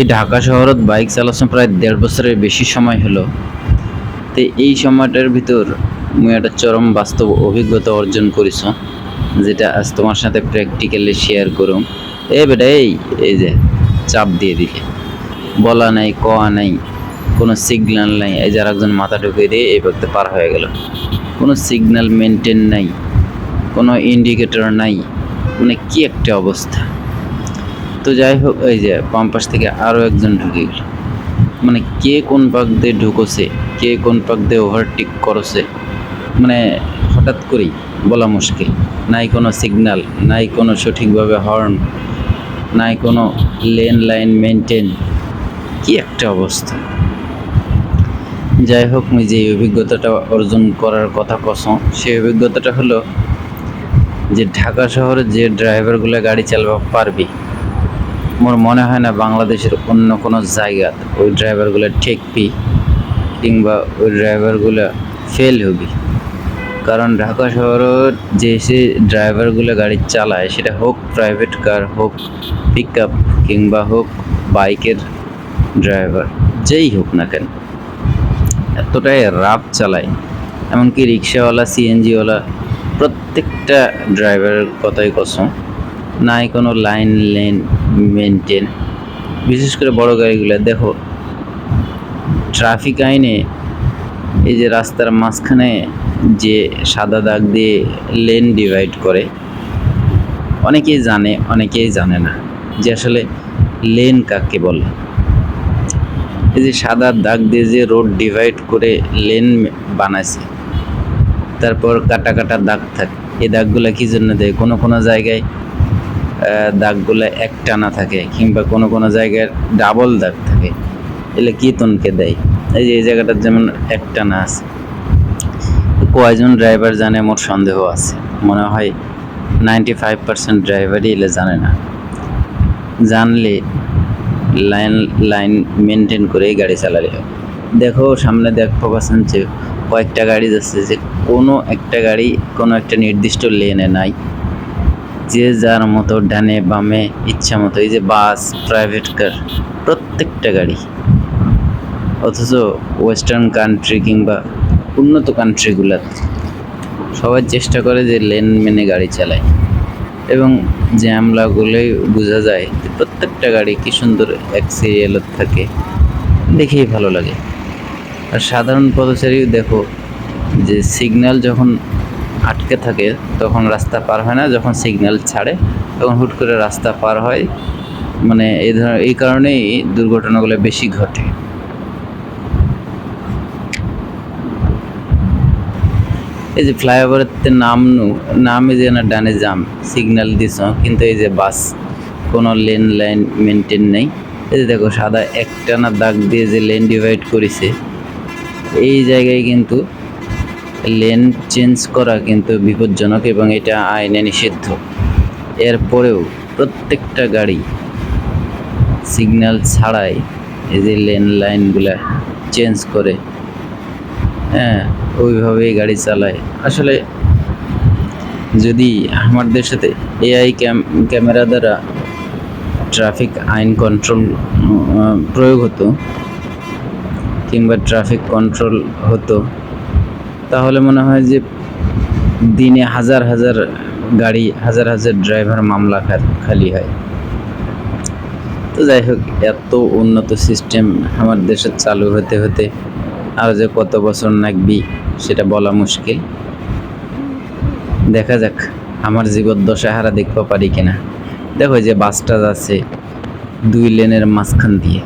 এই ঢাকা শহরত বাইক চালাচ্ছি প্রায় দেড় বছরের বেশি সময় হলো। তো এই সময়টার ভিতর মুই একটা চরম বাস্তব অভিজ্ঞতা অর্জন করিস যেটা আজ তোমার সাথে প্র্যাকটিক্যালি শেয়ার করুম। এ বেটা, এই এই যে, চাপ দিয়ে দিলে। বলা নাই, কয়া নাই, কোনো সিগন্যাল নাই, এই যে আরেকজন মাথা ঢুকিয়ে দিয়ে এই ব্যক্তি পার হয়ে গেল। কোনো সিগন্যাল মেনটেন নাই, কোনো ইন্ডিকেটর নাই মানে কি একটা অবস্থা। তো যাই হোক, এই যে পাম্পাস থেকে আরও একজন ঢুকে গেল। মানে কে কোন পাক দিয়ে ঢুকোছে, কে কোন পাক দিয়ে ওভারটেক করছে মানে হঠাৎ করেই বলা মুশকিল। নাই কোনো সিগন্যাল নাই কোনো সঠিকভাবে হর্ন নাই কোনো লেন লাইন মেনটেন কি একটা অবস্থা। যাই হোক, আমি যে অভিজ্ঞতাটা অর্জন করার কথা কসম, সেই অভিজ্ঞতাটা হলো যে ঢাকা শহরে যে ড্রাইভারগুলো গাড়ি চালাবা পারবি মোর মনে হয় না বাংলাদেশের অন্য কোনো জায়গা ওই ড্রাইভারগুলো ঠেকবি কিংবা ওই ড্রাইভারগুলো ফেল হবি। কারণ ঢাকা শহরের যে সে ড্রাইভারগুলো গাড়ি চালায়, সেটা হোক প্রাইভেট কার হোক পিক আপ কিংবা হোক বাইকের ড্রাইভার, যেই হোক না কেন, এতটাই রাফ চালায়। এমনকি রিক্সাওয়ালা, সিএনজিওয়ালা, প্রত্যেকটা ড্রাইভারের কথাই কসম, নাই কোনো লাইন লেন মেনটেন বিশেষ করে বড় গাড়িগুলো, দেখো ট্রাফিক আইনে এই যে রাস্তার মাঝখানে যে সাদা দাগ দিয়ে লেন ডিভাইড করে, অনেকেই জানে অনেকেই জানে না যে আসলে লেন কাকে বলে। এই যে সাদা দাগ দিয়ে যে রোড ডিভাইড করে লেন বানাইছে, তারপর কাটা কাটা দাগ থাকে, এই দাগগুলো কি জন্য দেয়? কোনো কোনো জায়গায় দাগগুলো এক টানা থাকে কিংবা কোনো কোনো জায়গায় ডাবল দাগ থাকে। এলে কি তনকে দেয়? এই যে এই জায়গাটার যেমন এক টানা আছে। কয়জন ড্রাইভার জানে? মোর সন্দেহ আছে। মনে হয় নাইনটি ফাইভ পার্সেন্ট ড্রাইভারই এলে জানে না। জানলে লাইন লাইন মেনটেন করেই গাড়ি চালালে হয় দেখো, সামনে দেখতে পাচ্ছেন যে কয়েকটা গাড়ি যাচ্ছে যে কোনো একটা গাড়ি কোনো একটা নির্দিষ্ট লেনে নাই। যে যার মতো ডানে বামে ইচ্ছা মতো, এই যে বাস প্রাইভেট কার প্রত্যেকটা গাড়ি। অথচ ওয়েস্টার্ন কান্ট্রি কিংবা উন্নত কান্ট্রিগুলোতে সবাই চেষ্টা করে যে লেন মেনে গাড়ি চালায়। এবং যে জ্যামলাগুলোই বোঝা যায় যে প্রত্যেকটা গাড়ি কি সুন্দর এক সিরিয়ালত থাকে, দেখেই ভালো লাগে। আর সাধারণ পথচারীও দেখো যে সিগন্যাল যখন আটকে থাকে, তখন রাস্তা পার হয় না, যখন সিগন্যাল ছাড়ে, তখন হুট করে রাস্তা পার হয়। মানে এই ধরনের এই কারণেই দুর্ঘটনাগুলো বেশি ঘটে। এই যে ফ্লাইওভারের নাম নামে যে না ডানে জাম সিগন্যাল দিছ কিন্তু এই যে বাস, কোনো লেন লাইন মেনটেন নেই। এই যে দেখো, সাদা একটানা দাগ দিয়ে যে লেন ডিভাইড করেছে, এই জায়গায় কিন্তু লেন চেঞ্জ করা কিন্তু বিপজ্জনক এবং এটা আইনে নিষিদ্ধ। এরপরেও প্রত্যেকটা গাড়ি সিগন্যাল ছাড়াই এই যে লেন লাইনগুলা চেঞ্জ করে হ্যাঁ ওইভাবেই গাড়ি চালায়। আসলে যদি আমাদের সাথে এআই ক্যাম, ক্যামেরা দ্বারা ট্রাফিক আইন কন্ট্রোল প্রয়োগ হতো কিংবা ট্রাফিক কন্ট্রোল হতো তাহলে মনে হয় যে দিনে হাজার হাজার গাড়ি, হাজার হাজার ড্রাইভার মামলা খালি হয়। তো যাই হোক, এত উন্নত সিস্টেম আমার দেশে চালু হতে হতে আর যে কত বছর নাকবি সেটা বলা মুশকিল। দেখা যাক আমার জীবদ্দশা হারা দেখতে পারি কিনা। দেখো যে বাসটা যাচ্ছে দুই লেনের মাঝখান দিয়ে।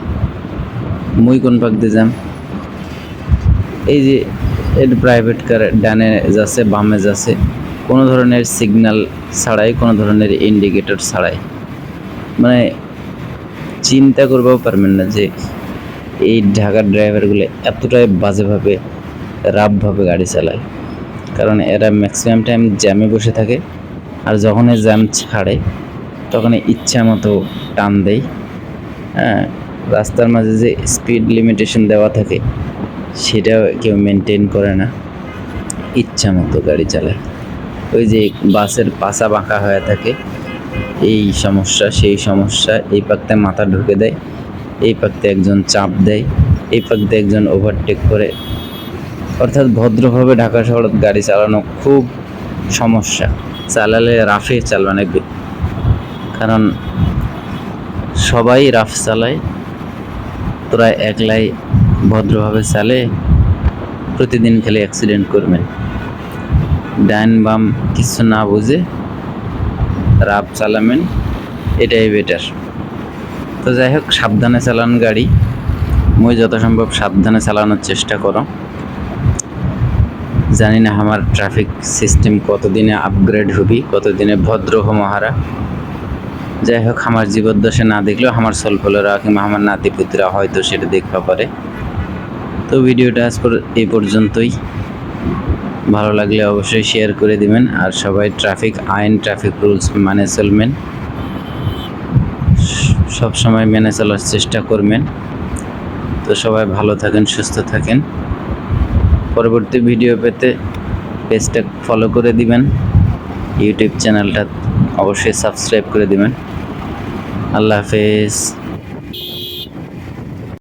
মুই কোন পাক দিয়ে যাম? এই যে এর প্রাইভেট কার ডানে যাচ্ছে, বামে যাচ্ছে। কোনো ধরনের সিগন্যাল ছাড়াই, কোনো ধরনের ইন্ডিকেটর ছাড়াই। মানে চিন্তা করবেও পারবেন না যে এই ঢাকার ড্রাইভারগুলো এতটাই বাজেভাবে, রাফভাবে গাড়ি চালায়। কারণ এরা ম্যাক্সিমাম টাইম জ্যামে বসে থাকে, আর যখনই জ্যাম ছাড়ে, তখন ইচ্ছা মতো টান দেয়। হ্যাঁ রাস্তার মাঝে যে স্পিড লিমিটেশন দেওয়া থাকে সেটাও কেউ মেনটেন করে না। ইচ্ছা মতো গাড়ি চালায়। ওই যে বাসের পাশা বাঁকা হয়ে থাকে, এই সমস্যা, সেই সমস্যা, এই পাকতে মাথা ঢুকে দেয়, এই পাকতে একজন চাপ দেয়, এই পাকতে একজন ওভারটেক করে। অর্থাৎ ভদ্রভাবে ঢাকা শহরে গাড়ি চালানো খুব সমস্যা। চালালে রাফে চালানো লাগবে কারণ সবাই রাফ চালায়, তোরা একলাই ভদ্রভাবে চালে প্রতিদিন খালি অ্যাক্সিডেন্ট করবেন ডাইন বাম কিছু না বুঝে রাফ চালাবেন, এটাই বেটার তো যাই হোক, সাবধানে চালান গাড়ি। মই যত সম্ভব সাবধানে চালানোর চেষ্টা করো। জানি না আমার ট্রাফিক সিস্টেম কতদিনে আপগ্রেড হবি, কতদিনে ভদ্র হো মহারা। যাই হোক, আমার জীবদ্দশে না দেখলেও আমার সলফলেরা কিংবা আমার নাতিপুতিরা হয়তো সেটা দেখবা পারে। তো ভিডিওটা আজ এই পর্যন্তই। ভালো লাগলে অবশ্যই শেয়ার করে দিবেন। আর সবাই ট্রাফিক আইন ট্রাফিক রুলস মানে চলবেন। সব সময় মেনে চলার চেষ্টা করবেন। তো সবাই ভালো থাকেন, সুস্থ থাকেন। পরবর্তী ভিডিও পেতে পেজটা ফলো করে দিবেন। ইউটিউব চ্যানেলটা অবশ্যই সাবস্ক্রাইব করে দিবেন। আল্লাহ হাফেজ।